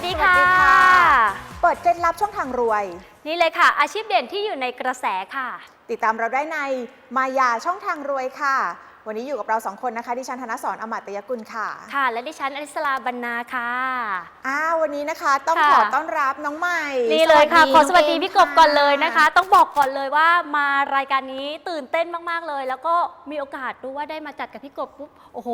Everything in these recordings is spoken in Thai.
วัสดีค่ะสวัสดีค่ะ เปิดเคล็ดลับช่องทางรวย นี่เลยค่ะ อาชีพเด่นที่อยู่ในกระแสค่ะ ติดตามเราได้ในมายาช่องทางรวยค่ะ วันนี้อยู่กับเราสองคนนะคะ ดิฉันธนสรอมตยกุลค่ะ ค่ะ และดิฉันอลิสลาบรรณาค่ะอ้าววันนี้นะคะต้องค่ะขอต้อนรับน้องใหม่นี่เลยค่ะ ขอสวัสดีน้งเมพี่กบก่อนเลยนะคะ ต้องบอกก่อนเลยว่ามารายการนี้ตื่นเต้นมากๆเลย แล้วก็มีโอกาสรู้ว่าได้มาจัดกับพี่กบปุ๊บโอ้โห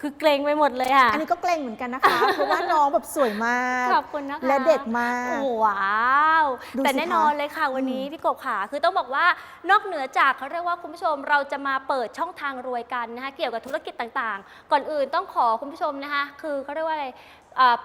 คือเกรงไปหมดเลยค่ะ อันนี้ก็เกรงเหมือนกันนะคะเพราะว่าน้องแบบสวยมากขอบคุณนะคะและเด็กมากโอ้ว้าวดูสิแต่แน่นอนคะเลยค่ะ วันนี้พี่กบค่ะ คือต้องบอกว่านอกเหนือจากเขาเรียกว่าคุณผู้ชมเราจะมาเปิดช่องทางรวยกันนะคะเกี่ยวกับธุรกิจต่างๆ ก่อนอื่นต้องขอคุณผู้ชมนะคะคือเขาเรียกว่าอะไร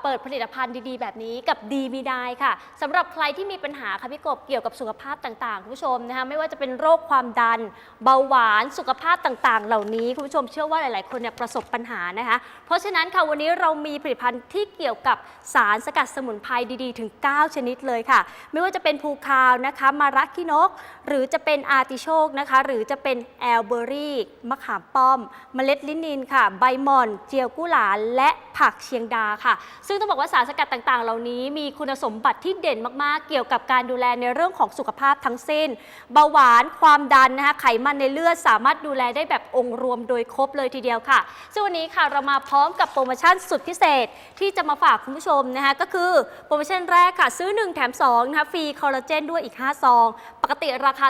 เปิดผลิตภัณฑ์ดีๆ แบบนี้กับดีมีได้ค่ะสำหรับใครที่มีปัญหาค่ะพี่กบเกี่ยวกับสุขภาพต่างๆคุณผู้ชมนะคะไม่ว่าจะเป็นโรคความดัน เบาหวานสุขภาพต่างๆ เหล่านี้คุณผู้ชมเชื่อว่าหลายๆ คนเนี่ยประสบปัญหานะคะ เพราะฉะนั้นค่ะวันนี้เรามีผลิตภัณฑ์ที่เกี่ยวกับสารสกัดสมุนไพรดีๆ ถึง 9 ชนิดเลยค่ะ ไม่ว่าจะเป็นภูคาวนะคะมารักกินก หรือจะเป็นอาร์ติโชกนะคะหรือจะเป็นแอลเบอรี่มะขามป้อม เมล็ดลินินค่ะ ใบหม่อน เจียวกุหลาบและผักเชียงดาค่ะซึ่งต้องบอกว่าสารสกัดต่างๆ เหล่านี้มีคุณสมบัติที่เด่นมากๆ เกี่ยวกับการดูแลในเรื่องของสุขภาพทั้งสิ้น เบาหวานความดันนะคะไขมันในเลือดสามารถดูแลได้แบบองค์รวมโดยครบเลยทีเดียวค่ะ ซึ่งวันนี้ค่ะเรามาพร้อมกับโปรโมชั่นสุดพิเศษที่จะมาฝากคุณผู้ชมนะคะก็คือโปรโมชั่นแรกค่ะ ซื้อ 1 แถม2นะคะฟรีคอลลาเจนด้วยอีก 5 ซอง ปกติราคา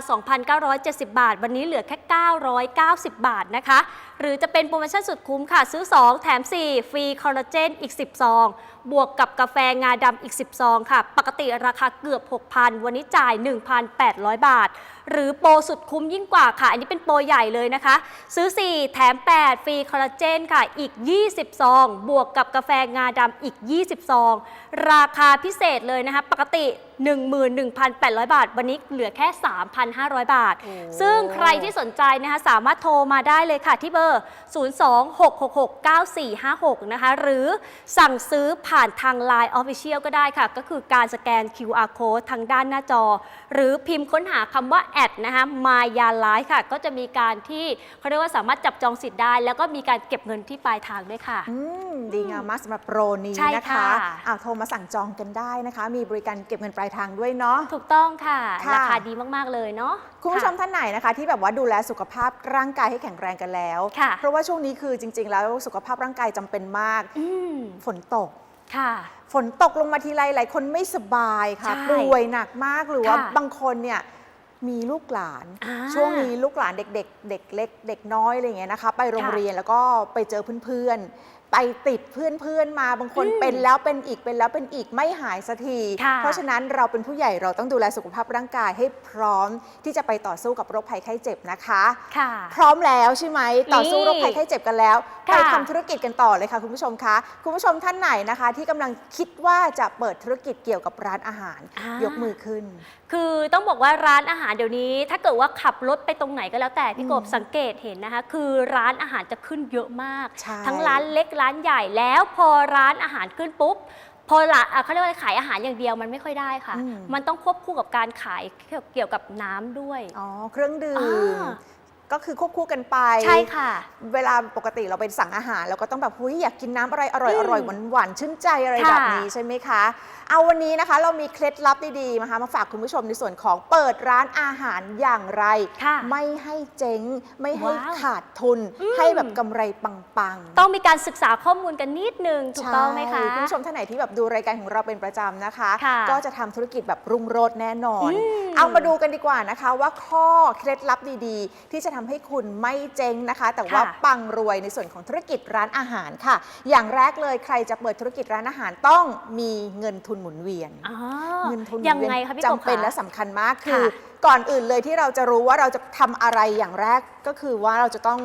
2,970 บาท วันนี้เหลือแค่ 990 บาทนะคะ รือจะเป็นโปรโมชั่นสุดคุ้มค่ะ ซื้อ 2 แถม 4 ฟรีคอลลาเจนอีก 10 ซอง บวกกับกาแฟงาดำอีก 10 ซองค่ะ ปกติราคาเกือบ 6,000 วันนี้จ่าย 1,800 บาท หรือโปรสุดคุ้มยิ่งกว่าค่ะ อันนี้เป็นโปรใหญ่เลยนะคะ ซื้อ 4 แถม 8 ฟรีคอลลาเจนค่ะ อีก 20 ซอง บวกกับกาแฟงาดำอีก 20 ซอง ราคาพิเศษเลยนะคะ ปกติ 11,800 บาท วันนี้เหลือแค่ 3,500 บาทโอ้ซึ่งใครที่สนใจนะคะสามารถโทรมาได้เลยค่ะที่เบอร์ 026669456 นะคะ หรือสั่งซื้อผ่านทาง Line Official ก็ได้ค่ะ ก็คือการสแกน QR Code ทางด้านหน้าจอ หรือพิมพ์ค้นหาคำว่าแอดนะคะมายาไลฟ์ค่ะ ก็จะมีการที่เขาเรียกว่าสามารถจับจองสิทธิ์ได้ แล้วก็มีการเก็บเงินที่ปลายทางด้วยค่ะ อืมดีงามมากสำหรับโปรนี้ใช่นะคะค่ะอ้าวโทรมาสั่งจองกันได้นะคะ มีบริการเก็บเงินปลายทางด้วยเนาะ ถูกต้องค่ะ ค่ะ ราคาดีมากๆเลยเนาะ คุณผู้ชมท่านไหนนะคะ ที่แบบว่าดูแลสุขภาพร่างกายให้แข็งแรงกันแล้ว ค่ะ เพราะว่าช่วงนี้คือจริง ๆ แล้วสุขภาพร่างกายจำเป็นมาก อืม ฝนตกค่ะ ฝนตกลงมาทีไรหลายคนไม่สบายค่ะใช่ป่วยหนักมากหรือว่าค่ะบางคนเนี่ยมีลูกหลานอ่าช่วงนี้ลูกหลานเด็ก ๆ เด็กเล็ก เด็กน้อยอะไรอย่างเงี้ยนะคะ ไปโรงค่ะเรียนแล้วก็ไปเจอเพื่อนๆ ไปติดเพื่อนๆมาบางคนอืมเป็นแล้วเป็นอีกเป็นแล้วเป็นอีกไม่หายสักที ค่ะเพราะฉะนั้นเราเป็นผู้ใหญ่เราต้องดูแลสุขภาพร่างกายให้พร้อมที่จะไปต่อสู้กับโรคภัยไข้เจ็บนะคะ ค่ะพร้อมแล้วใช่ไหมต่อสู้นี่โรคภัยไข้เจ็บกันแล้วไปค่ะ ทำธุรกิจกันต่อเลยค่ะคุณผู้ชมคะคุณผู้ชมท่านไหนนะคะ ที่กำลังคิดว่าจะเปิดธุรกิจเกี่ยวกับร้านอาหาร อ่ายย กมือขึ้น คือต้องบอกว่าร้านอาหารเดี๋ยวนี้ ถ้าเกิดว่าขับรถไปตรงไหนก็แล้วแต่พี่กบอืมสังเกตเห็นนะคะ คือร้านอาหารจะขึ้นเยอะมาก ใช่ทั้งร้านเล็กร้านใหญ่แล้วพอร้านอาหารขึ้นปุ๊บพอละอะเขาเรียกว่าขายอาหารอย่างเดียวมันไม่ค่อยได้ค่ะอืมมันต้องควบคู่กับการขายเกี่ยวกับน้ำด้วย อ๋อ เครื่องดื่อ่มา ก็คือควบคู่กันไป ใช่ค่ะ เวลาปกติเราไปสั่งอาหาร เราก็ต้องแบบหุยอยากกินน้ำอะไรอร่อยอือมร่อยหวานหวานๆชื่นใจอะไรค่ะแบบนี้ใช่ไหมคะ เอาวันนี้นะคะเรามีเคล็ดลับดีๆนะคะมาฝากคุณผู้ชมในส่วนของเปิดร้านอาหารอย่างไร ค่ะไม่ให้เจ๊ง ไม่ให้ว้าวขาดทุน อืม ให้แบบกำไรปังๆต้องมีการศึกษาข้อมูลกันนิดนึงถูกต้องไหมคะ ใช่คุณผู้ชมท่านไหนที่แบบดูรายการของเราเป็นประจำนะคะ ค่ะก็จะทำธุรกิจแบบรุ่งโรจน์แน่นอน อืม เอามาดูกันดีกว่านะคะ ว่าข้อเคล็ดลับดีๆ ที่จะทำให้คุณไม่เจ๊งนะคะ แต่ว่าค่ะปังรวยในส่วนของธุรกิจร้านอาหารค่ะ อย่างแรกเลยใครจะเปิดธุรกิจร้านอาหารต้องมีเงินทุนหมุนเวียนอ๋อเงินทุนหมุยังนเวียนไงคะพี่กบจำเป็นคะและสำคัญมากคือค่ะก่อนอื่นเลยที่เราจะรู้ว่าเราจะทำอะไรอย่างแรกก็คือว่าเราจะต้อง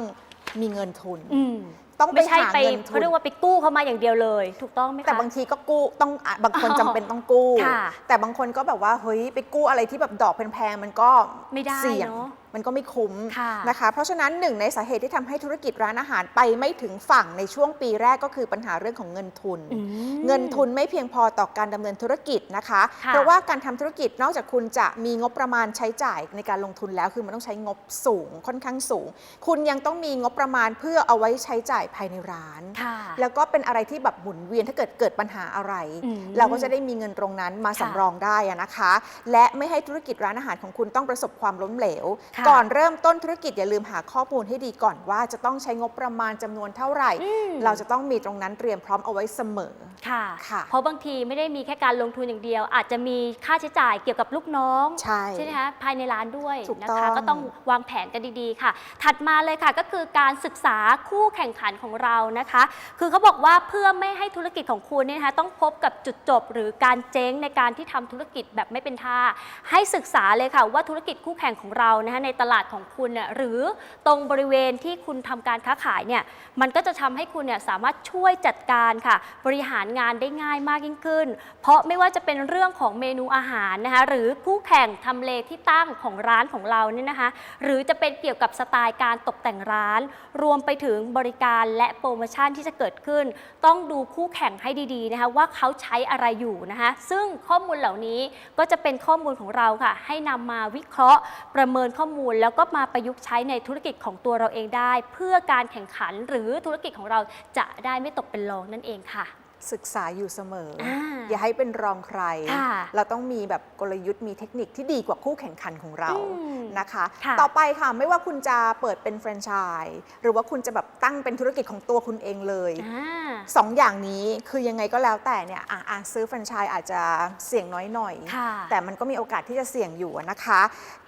มีเงินทุนอืมต้องไปไม่ใช่หาไปเงินทุเขานเรียกว่าไปกู้เขามาอย่างเดียวเลย ถูกต้องไหมคะแต่บางทีก็กู้ต้องอะบางคนอ๋อจำเป็นต้องกู้ค่ะแต่บางคนก็แบบว่าเฮ้ยไปกู้อะไรที่แบบดอกแพงๆมันก็ไม่ได้เสี่ยงเนาะมันก็ไม่คุ้มค่ะนะคะ เพราะฉะนั้นหนึ่งในสาเหตุที่ทำให้ธุรกิจร้านอาหารไปไม่ถึงฝั่งในช่วงปีแรกก็คือปัญหาเรื่องของเงินทุนอืมเงินทุนไม่เพียงพอต่อการดำเนินธุรกิจนะคะค่ะเพราะว่าการทำธุรกิจนอกจากคุณจะมีงบประมาณใช้จ่ายในการลงทุนแล้ว คือมันต้องใช้งบสูงค่อนข้างสูง คุณยังต้องมีงบประมาณเพื่อเอาไว้ใช้จ่ายภายในร้านค่ะแล้วก็เป็นอะไรที่แบบหมุนเวียนถ้าเกิดเกิดปัญหาอะไรอืมเราก็จะได้มีเงินตรงนั้นมาค่ะสำรองได้อะนะคะ และไม่ให้ธุรกิจร้านอาหารของคุณต้องประสบความล้มเหลวค่ะก่อนเริ่มต้นธุรกิจอย่าลืมหาข้อมูลให้ดีก่อนว่าจะต้องใช้งบประมาณจำนวนเท่าไหร่อืมเราจะต้องมีตรงนั้นเตรียมพร้อมเอาไว้เสมอค่ะค่ะเพราะบางทีไม่ได้มีแค่การลงทุนอย่างเดียว อาจจะมีค่าใช้จ่ายเกี่ยวกับลูกน้องใช่ไหมคะภายในร้านด้วยถูกนะต้อคะงก็ต้องวางแผนกันดีๆค่ะ ถัดมาเลยค่ะก็คือการศึกษาคู่แข่งขันของเรานะคะ คือเขาบอกว่าเพื่อไม่ให้ธุรกิจของคุณเนี่ยนะคะต้องพบกับจุดจบ หรือการเจ๊งในการที่ทำธุรกิจแบบไม่เป็นท่า ให้ศึกษาเลยค่ะว่าธุรกิจคู่แข่งของเรานะคะในตลาดของคุณเนี่ยหรือตรงบริเวณที่คุณทำการค้าขายเนี่ยมันก็จะทำให้คุณเนี่ยสามารถช่วยจัดการค่ะ บริหารงานได้ง่ายมากยิ่งขึ้น เพราะไม่ว่าจะเป็นเรื่องของเมนูอาหารนะคะหรือคู่แข่งทำเลที่ตั้งของร้านของเราเนี่ยนะคะ หรือจะเป็นเกี่ยวกับสไตล์การตกแต่งร้าน รวมไปถึงบริการและโปรโมชั่นที่จะเกิดขึ้น ต้องดูคู่แข่งให้ดีๆนะคะว่าเขาใช้อะไรอยู่นะคะซึ่งข้อมูลเหล่านี้ก็จะเป็นข้อมูลของเราค่ะ ให้นำมาวิเคราะห์ประเมินข้อมูลแล้วก็มาประยุกต์ใช้ในธุรกิจของตัวเราเองได้ เพื่อการแข่งขันหรือธุรกิจของเราจะได้ไม่ตกเป็นรองนั่นเองค่ะ ศึกษาอยู่เสมอออ่าอย่าให้เป็นรองใครค่ะเราต้องมีแบบกลยุทธ์มีเทคนิคที่ดีกว่าคู่แข่งขันของเราอืมนะคะค่ะต่อไปค่ะไม่ว่าคุณจะเปิดเป็นแฟรนไชส์หรือว่าคุณจะแบบตั้งเป็นธุรกิจของตัวคุณเองเลยอ่าสองอย่างนี้คือยังไงก็แล้วแต่เนี่ยอะอะซื้อแฟรนไชส์อาจจะเสี่ยงน้อยหน่อยค่ะแต่มันก็มีโอกาสที่จะเสี่ยงอยู่นะคะ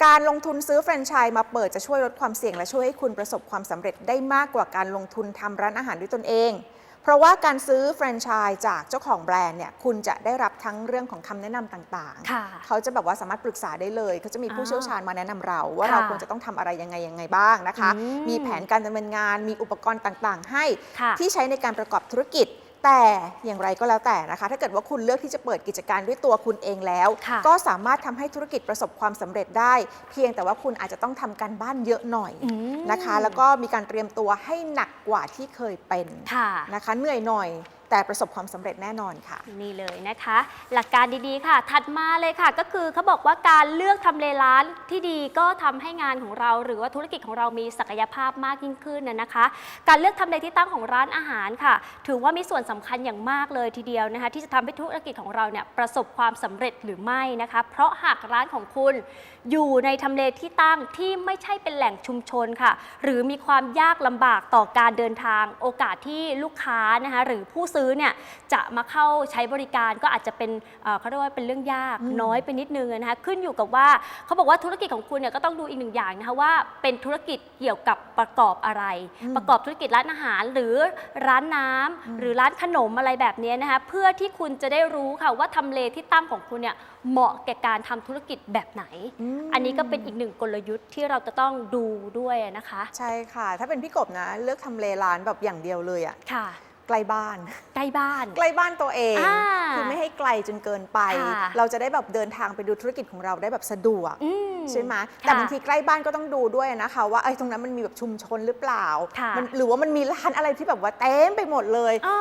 การลงทุนซื้อแฟรนไชส์มาเปิดจะช่วยลดความเสี่ยงและช่วยให้คุณประสบความสำเร็จได้มากกว่าการลงทุนทำร้านอาหารด้วยตนเอง เพราะว่าการซื้อแฟรนไชส์จากเจ้าของแบรนด์เนี่ยคุณจะได้รับทั้งเรื่องของคำแนะนำต่างๆค่ะเขาจะแบบว่าสามารถปรึกษาได้เลย เขาจะมีผู้อ่าเชี่ยวชาญมาแนะนำเรา ว่าค่ะเราควรจะต้องทำอะไรยังไงยังไงบ้างนะคะอืมมีแผนการดำเนินงาน มีอุปกรณ์ต่างๆ ให้ค่ะที่ใช้ในการประกอบธุรกิจ แต่อย่างไรก็แล้วแต่นะคะ ถ้าเกิดว่าคุณเลือกที่จะเปิดกิจการด้วยตัวคุณเองแล้วค่ะก็สามารถทำให้ธุรกิจประสบความสำเร็จได้ เพียงแต่ว่าคุณอาจจะต้องทำการบ้านเยอะหน่อยอืมนะคะ แล้วก็มีการเตรียมตัวให้หนักกว่าที่เคยเป็นค่ะนะคะเหนื่อยหน่อย แต่ประสบความสำเร็จแน่นอนค่ะ นี่เลยนะคะ หลักการดีๆค่ะ ถัดมาเลยค่ะ ก็คือเขาบอกว่าการเลือกทำเลร้านที่ดีก็ทำให้งานของเรา หรือว่าธุรกิจของเรามีศักยภาพมากยิ่งขึ้นนะนะคะ การเลือกทำเลที่ตั้งของร้านอาหารค่ะ ถือว่ามีส่วนสำคัญอย่างมากเลยทีเดียวนะคะ ที่จะทำให้ธุรกิจของเราเนี่ยประสบความสำเร็จหรือไม่นะคะ เพราะหากร้านของคุณอยู่ในทำเลที่ตั้งที่ไม่ใช่เป็นแหล่งชุมชนค่ะ หรือมีความยากลำบากต่อการเดินทาง โอกาสที่ลูกค้านะคะหรือผู้ซื้อเนี่ยจะมาเข้าใช้บริการก็อาจจะเป็นเอ่อเขาเรียกว่าเป็นเรื่องยากอืมน้อยไปนิดนึงนะคะขึ้นอยู่กับว่าเขาบอกว่าธุรกิจของคุณเนี่ยก็ต้องดูอีกหนึ่งอย่างนะคะว่าเป็นธุรกิจเกี่ยวกับประกอบอะไรอืมประกอบธุรกิจร้านอาหารหรือร้านน้ำอืมหรือร้านขนมอะไรแบบนี้นะคะเพื่อที่คุณจะได้รู้ค่ะว่าทำเลที่ตั้งของคุณเนี่ยเหมาะแก่การทำธุรกิจแบบไหน ม อันนี้ก็เป็นอีกหนึ่งกลยุทธ์ที่เราจะต้องดูด้วยนะคะ ใช่ค่ะ ถ้าเป็นพี่กบนะ เลือกทำเลร้านแบบอย่างเดียวเลยอะ ค่ะ ใกล้บ้าน ใกล้บ้าน ใกล้บ้านตัวเอง อ่าคือไม่ให้ไกลจนเกินไป ค่ะ เราจะได้แบบเดินทางไปดูธุรกิจของเราได้แบบสะดวก อืมใช่ไหมค่ะแต่บางทีใกล้บ้านก็ต้องดูด้วยนะคะว่าไอ้ยตรงนั้นมันมีแบบชุมชนหรือเปล่าค่ะ มันหรือว่ามันมีร้านอะไรที่แบบว่าเต็มไปหมดเลย อ้อ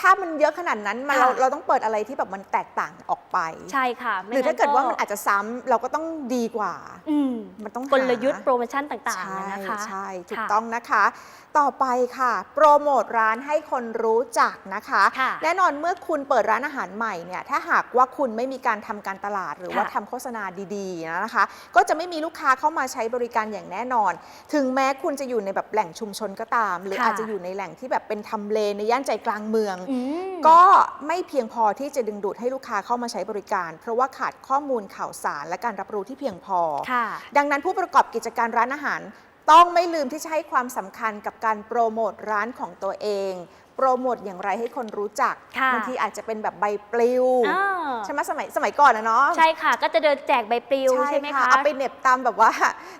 ถ้ามันเยอะขนาดนั้นมันค่ะเราเราต้องเปิดอะไรที่แบบมันแตกต่างออกไป ใช่ค่ะไหรือถ้าเกิดว่ามันอาจจะซ้ำเราก็ต้องดีกว่า อืมมันต้องหากลยุทธ์โปรโมชั่นต่างใช่ๆนะคะ ใช่ ถูกค่ะต้องนะคะ ต่อไปค่ะ โปรโมทร้านให้คนรู้จักนะคะ ค่ะแน่นอนเมื่อคุณเปิดร้านอาหารใหม่เนี่ย ถ้าหากว่าคุณไม่มีการทำการตลาดหรือว่าค่ะ ทำโฆษณาดีๆนะคะ ก็จะไม่มีลูกค้าเข้ามาใช้บริการอย่างแน่นอน ถึงแม้คุณจะอยู่ในแบบแหล่งชุมชนก็ตาม หรือค่ะอาจจะอยู่ในแหล่งที่แบบเป็นทำเลในย่านใจกลางเมืองอืมก็ไม่เพียงพอที่จะดึงดูดให้ลูกค้าเข้ามาใช้บริการ เพราะว่าขาดข้อมูลข่าวสารและการรับรู้ที่เพียงพอค่ะดังนั้นผู้ประกอบกิจการร้านอาหาร ต้องไม่ลืมที่จะให้ความสำคัญกับการโปรโมทร้านของตัวเองโปรโมทอย่างไรให้คนรู้จักค่ะบางทีอาจจะเป็นแบบใบปลิวอ้าวใช่ไหมสมัยสมัยก่อนนะเนาะใช่ค่ะ ก็จะเดินแจกใบปลิวใช่ไหมคะเอาไปเหน็บตามแบบว่า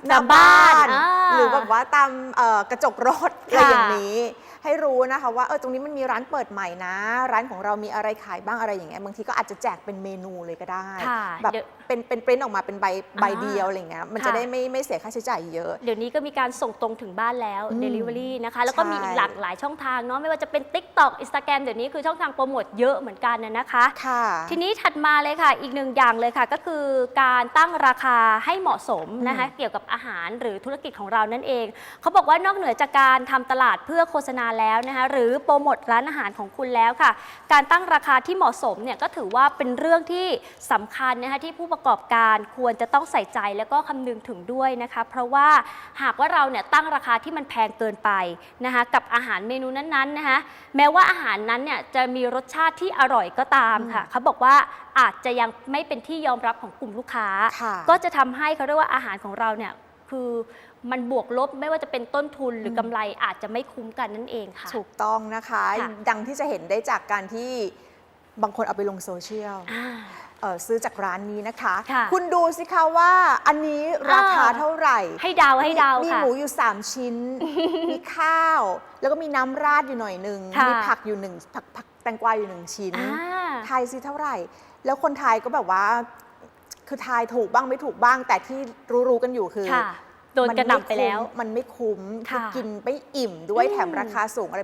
หตาน้ามบ้าบ้านนอ่าหรือแบบว่าตามเอ่อกระจกรถอะไรค่ะอย่างนี้ ให้รู้นะคะว่าเออตรงนี้มันมีร้านเปิดใหม่นะ ร้านของเรามีอะไรขายบ้างอะไรอย่างเงี้ยบางทีก็อาจจะแจกเป็นเมนูเลยก็ได้ค่ะแบบเดี๋ยว เป็นเป็นปริ้นออกมาเป็นใบใบอ่าเดียวอะไรอย่างเงี้ยมันค่ะจะได้ไม่ไม่เสียค่าใช้จ่ายเยอะ เดี๋ยวนี้ก็มีการส่งตรงถึงบ้านแล้ว อืม Delivery นะคะ แล้วก็มีใช่อีกหลากหลายช่องทางเนาะไม่ว่าจะเป็น TikTok Instagram เดี๋ยวนี้คือช่องทางโปรโมทเยอะเหมือนกันนะนะคะ ค่ะ ทีนี้ถัดมาเลยค่ะ อีกหนึ่งอย่างเลยค่ะ ก็คือการตั้งราคาให้เหมาะสมนะคะ เกี่ยวกับอาหารหรือธุรกิจของเรานั่นเอง เขาบอกว่านอกเหนือจากการทำตลาดเพื่อโฆษณาแล้วนะคะหรือโปรโมทร้านอาหารของคุณแล้วค่ะ การตั้งราคาที่เหมาะสมเนี่ยก็ถือว่าเป็นเรื่องที่สำคัญนะคะที่ผู้ประกอบการควรจะต้องใส่ใจแล้วก็คำนึงถึงด้วยนะคะ เพราะว่าหากว่าเราเนี่ยตั้งราคาที่มันแพงเกินไปนะคะกับอาหารเมนูนั้นๆนะคะแม้ว่าอาหารนั้นเนี่ยจะมีรสชาติที่อร่อยก็ตามค่ะเขาบอกว่าอาจจะยังไม่เป็นที่ยอมรับของกลุ่มลูกค้าค่ะก็จะทำให้เขาเรียกว่าอาหารของเราเนี่ยคือ มันบวกลบไม่ว่าจะเป็นต้นทุนหรือมกำไรอาจจะไม่คุ้มกันนั่นเองค่ะ ถูกต้องนะคะค่ะดังที่จะเห็นได้จากการที่บางคนเอาไปลงโซเชียลอ่าเอ่อซื้อจากร้านนี้นะคะค่ะคุณดูสิคะว่าอันนี้ราคาอ่าเท่าไหร่ ให้เดาวให้เดาวมีค่ะหมูอยู่ 3 ชิ้น มีข้าว แล้วก็มีน้ำราดอยู่หน่อยหนึ่งค่ะมีผักอยู่หนึ่งผักผักแตงกวาอยู่หนึ่งชิ้นอ่าทายซิเท่าไหร่ แล้วคนไทยก็แบบว่า คือทายถูกบ้างไม่ถูกบ้าง แต่ที่รู้ๆกันอยู่คือค่ะ โดนกระหน่ำไปแล้วมันไม่คุ้มคือค่ะ กินไม่อิ่มด้วยอืมแถมราคาสูงอะไร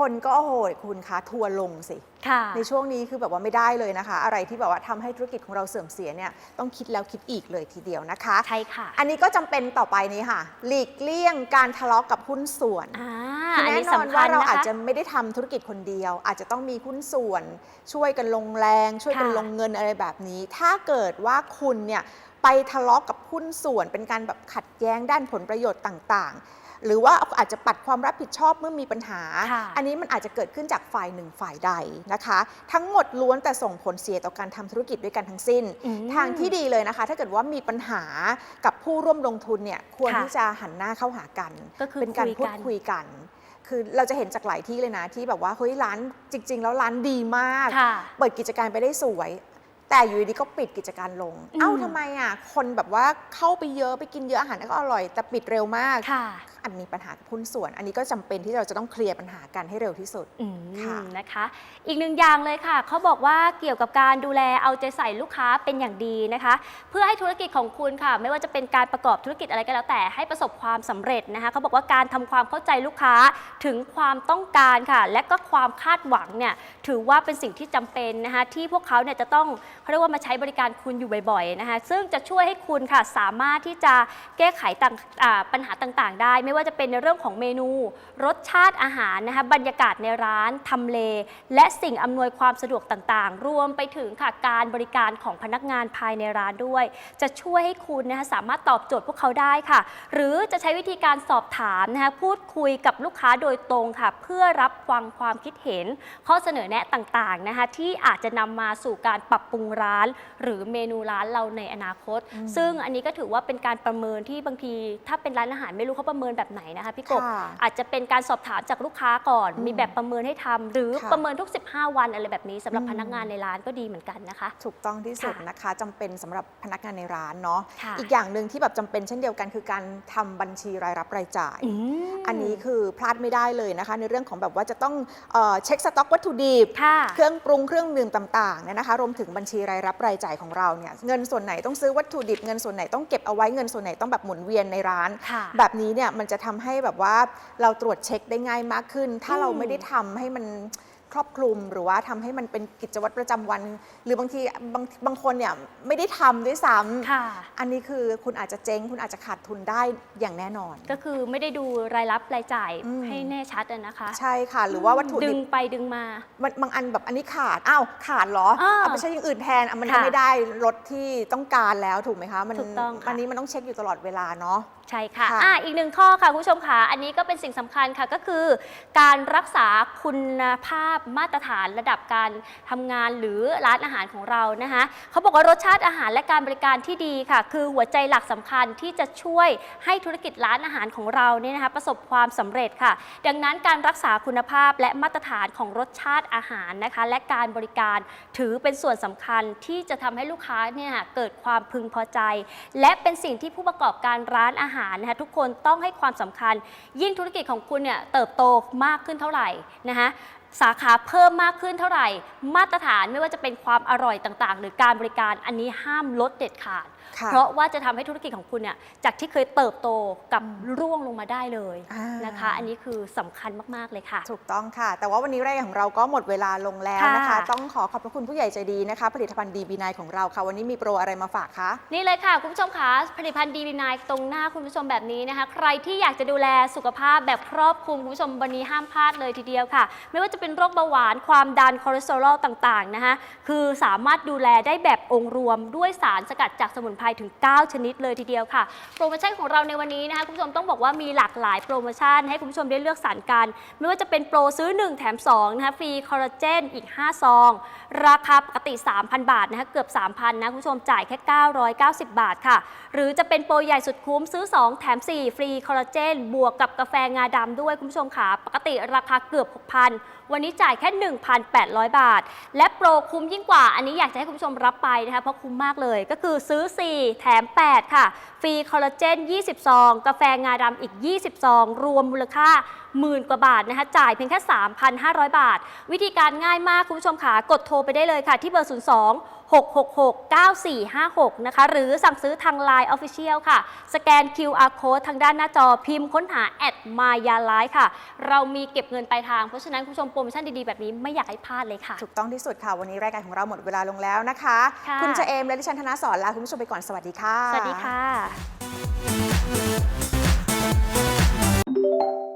คนก็โอ้โหคุณคะทัวร์ลงสิ ค่ะ ในช่วงนี้คือแบบว่าไม่ได้เลยนะคะ อะไรที่แบบว่าทำให้ธุรกิจของเราเสื่อมเสียเนี่ยต้องคิดแล้วคิดอีกเลยทีเดียวนะคะ ใช่ค่ะอันนี้ก็จำเป็นต่อไปนี้ค่ะ หลีกเลี่ยงการทะเลาะกับหุ้นส่วน อ่าคืออันแน่นี้นอนสำคัว่าญเรานะอาจคะ จะไม่ได้ทำธุรกิจคนเดียว อาจจะต้องมีหุ้นส่วน ช่วยกันลงแรง ช่วยกันค่ะลงเงินอะไรแบบนี้ ถ้าเกิดว่าคุณเนี่ย ไปทะเลาะกับหุ้นส่วนเป็นการแบบขัดแย้งด้านผลประโยชน์ต่างๆ หรือว่าอาจจะปัดความรับผิดชอบเมื่อมีปัญหาค่ะอันนี้มันอาจจะเกิดขึ้นจากฝ่ายหนึ่งฝ่ายใดนะคะ ทั้งหมดล้วนแต่ส่งผลเสียต่อการทำธุรกิจด้วยกันทั้งสิ้นอืมทางที่ดีเลยนะคะ ถ้าเกิดว่ามีปัญหากับผู้ร่วมลงทุนเนี่ยควรค่ะที่จะหันหน้าเข้าหากันก็คือเป็นการคุยพูกัดนคุยกันคือเราจะเห็นจากหลายที่เลยนะที่แบบว่าเฮ้ยร้านจริง ๆ แล้วร้านดีมากค่ะเปิดกิจการไปได้สวย แต่อยู่ดีๆก็ปิดกิจการลงอืมเอ้าทำไมอะ คนแบบว่าเข้าไปเยอะไปกินเยอะอาหารก็อร่อย แต่ปิดเร็วมาก ค่ะอันมีปัญหากับหุ้นส่วน อันนี้ก็จำเป็นที่เราจะต้องเคลียร์ปัญหากันให้เร็วที่สุดอืมค่ะนะคะ อีกหนึ่งอย่างเลยค่ะเขาบอกว่าเกี่ยวกับการดูแลเอาใจใส่ลูกค้าเป็นอย่างดีนะคะ เพื่อให้ธุรกิจของคุณค่ะ ไม่ว่าจะเป็นการประกอบธุรกิจอะไรก็แล้วแต่ให้ประสบความสำเร็จนะคะเขาบอกว่าการทำความเข้าใจลูกค้าถึงความต้องการค่ะ และก็ความคาดหวังเนี่ยถือว่าเป็นสิ่งที่จำเป็นนะคะที่พวกเขาเนี่ยจะต้องเขาเรียกว่ามาใช้บริการคุณอยู่บ่อยๆนะคะซึ่งจะช่วยให้คุณค่ะสามารถที่จะแก้ไขต่างอ่าปัญหาต่างๆ ได้ไม่ว่าจะเป็นในเรื่องของเมนู รสชาติอาหารนะคะบรรยากาศในร้านทำเล และสิ่งอำนวยความสะดวกต่างๆ รวมไปถึงค่ะการบริการของพนักงานภายในร้านด้วย จะช่วยให้คุณนะคะสามารถตอบโจทย์พวกเขาได้ค่ะ หรือจะใช้วิธีการสอบถามนะคะพูดคุยกับลูกค้าโดยตรงค่ะ เพื่อรับฟังความคิดเห็น ข้อเสนอแนะต่างๆนะคะที่อาจจะนำมาสู่การปรับปรุงร้าน หรือเมนูร้านเราในอนาคต ซึ่งอันนี้ก็ถือว่าเป็นการประเมินที่บางที ถ้าเป็นร้านอาหารไม่รู้เขาประเมินแบบไหนนะคะพี่กบค่ะอาจจะเป็นการสอบถามจากลูกค้าก่อน อืมมีแบบประเมินให้ทำหรือค่ะประเมินทุก 15 วันอะไรแบบนี้สำหรับอืม พนักงานในร้านก็ดีเหมือนกันนะคะ ถูกต้องที่สุดค่ะนะคะจำเป็นสำหรับพนักงานในร้านเนาะค่ะ อีกอย่างหนึ่งที่แบบจำเป็นเช่นเดียวกันคือการทำบัญชีรายรับรายจ่ายอืมอันนี้คือพลาดไม่ได้เลยนะคะ ในเรื่องของแบบว่าจะต้องเออเช็คสต็อกวัตถุดิบ ค่ะ เครื่องปรุงเครื่องดื่มต่างๆเนี่ยนะคะรวมถึงบัญชีรายรับรายจ่ายของเราเนี่ยเงินส่วนไหนต้องซื้อวัตถุดิบเงินส่วนไหนต้องเก็บเอาไว้เงินส่วนไหนต้องแบบหมุนเวียนในร้าน ค่ะ แบบนี้เนี่ยมันจะทำให้แบบว่าเราตรวจเช็คได้ง่ายมากขึ้น ถ้าอืมเราไม่ได้ทำให้มัน ครอบคลุมหรือว่าทำให้มันเป็นกิจวัตรประจำวัน หรือบางทีบางบางคนเนี่ยไม่ได้ทำด้วยซ้ำค่ะอันนี้คือคุณอาจจะเจ๊ง คุณอาจจะขาดทุนได้อย่างแน่นอน ก็คือไม่ได้ดูรายรับรายจ่ายอืมให้แน่ชัดอะนะคะ ใช่ค่ะหรือว่าวัตถุดึดิงบไปดึงมามันบางอันแบบอันนี้ขาดอ้าวขาดเหรออ้าวเอาไปใช้อย่างอื่นแทนอะมันก็ค่ะไม่ได้รถที่ต้องการแล้วถูกไหมคะมันถูกต้องค่ะอันนี้มันต้องเช็คอยู่ตลอดเวลาเนาะใช่ค่ะค่ะอะอีกหนึ่งข้อค่ะคุณผู้ชมค่ะอันนี้ก็เป็นสิ่งสำคัญค่ะก็คือ การรักษาคุณภาพมาตรฐานระดับการทำงานหรือร้านอาหารของเรานะคะเขาบอกว่ารสชาติอาหารและการบริการที่ดีค่ะ คือหัวใจหลักสำคัญที่จะช่วยให้ธุรกิจร้านอาหารของเราเนี่ยนะคะประสบความสำเร็จค่ะ ดังนั้นการรักษาคุณภาพและมาตรฐานของรสชาติอาหารนะคะและการบริการถือเป็นส่วนสำคัญที่จะทำให้ลูกค้าเนี่ยเกิดความพึงพอใจ และเป็นสิ่งที่ผู้ประกอบการร้านอาหารนะคะทุกคนต้องให้ความสำคัญ ยิ่งธุรกิจของคุณเนี่ยเติบโตมากขึ้นเท่าไหร่นะคะ สาขาเพิ่มมากขึ้นเท่าไหร่ มาตรฐานไม่ว่าจะเป็นความอร่อยต่างๆ หรือการบริการอันนี้ห้ามลดเด็ดขาด เพราะว่าจะทำให้ธุรกิจของคุณเนี่ยจากที่เคยเติบโตกลับร่วงลงมาได้เลยอ่านนะคะ อันนี้คือสำคัญมาก ๆ เลยค่ะ ถูกต้องค่ะ แต่ว่าวันนี้รายการของเราก็หมดเวลาลงแล้วนะคะค่ะต้องขอขอบพระคุณผู้ใหญ่ใจดีนะคะ ผลิตภัณฑ์ดีบีนของเราค่ะ วันนี้มีโปรอะไรมาฝากคะนี่เลยค่ะคุณผู้ชมคะผลิตภัณฑ์ดีบีนายตรงหน้าคุณผู้ชมแบบนี้นะคะ ใครที่อยากจะดูแลสุขภาพแบบครอบคลุมคุณผู้ชมวันนี้ห้ามพลาดเลยทีเดียวค่ะ ไม่ว่าจะเป็นโรคเบาหวานความดันคอเลสเตอรอลต่างๆนะคะคือสามารถดูแลได้แบบองค์รวมด้วยสารสกัดจากสมุนไพรถึง 9 ชนิดเลยทีเดียวค่ะ โปรโมชั่นของเราในวันนี้นะคะคุณผู้ชมต้องบอกว่ามีหลากหลายโปรโมชั่นให้คุณผู้ชมได้เลือกสรรกัน ไม่ว่าจะเป็นโปรซื้อ 1 แถม2นะคะฟรีคอลลาเจนอีก 5 ซอง ราคาปกติ 3,000 บาทนะคะเกือบ 3,000นะคุณผู้ชมจ่ายแค่ 990 บาทค่ะ หรือจะเป็นโปรใหญ่สุดคุ้มซื้อ 2 แถม 4 ฟรีคอลลาเจนบวกกับกาแฟงาดำด้วยคุณผู้ชมค่ะปกติราคาเกือบ 6,000 วันนี้จ่ายแค่ 1,800 บาท และโปรคุ้มยิ่งกว่า อันนี้อยากจะให้คุณผู้ชมรับไปนะคะเพราะคุ้มมากเลยก็คือซื้อ 4 แถม 8 ค่ะ ฟรีคอลลาเจน20ซองกาแฟงาดำอีก 20ซองรวมมูลค่า หมื่นกว่าบาทนะคะจ่ายเพียงแค่ 3,500 บาท วิธีการง่ายมากคุณผู้ชมค่ะกดโทรไปได้เลยค่ะ ที่เบอร์ 02 666 9456 นะคะ หรือสั่งซื้อทาง Line Official ค่ะ สแกน QR Code ทางด้านหน้าจอพิมพ์ค้นหาแอดมายาไลค่ะ เรามีเก็บเงินปลายทาง เพราะฉะนั้นคุณผู้ชมโปรโมชั่นดี ๆ แบบนี้ไม่อยากให้พลาดเลยค่ะ ถูกต้องที่สุดค่ะ วันนี้รายการของเราหมดเวลาลงแล้วนะคะ ค่ะณเจเอมและดิฉันธนาสอนลาคุณผู้ชมไปก่อนสวัสดีค่ะ สวัสดีค่ะ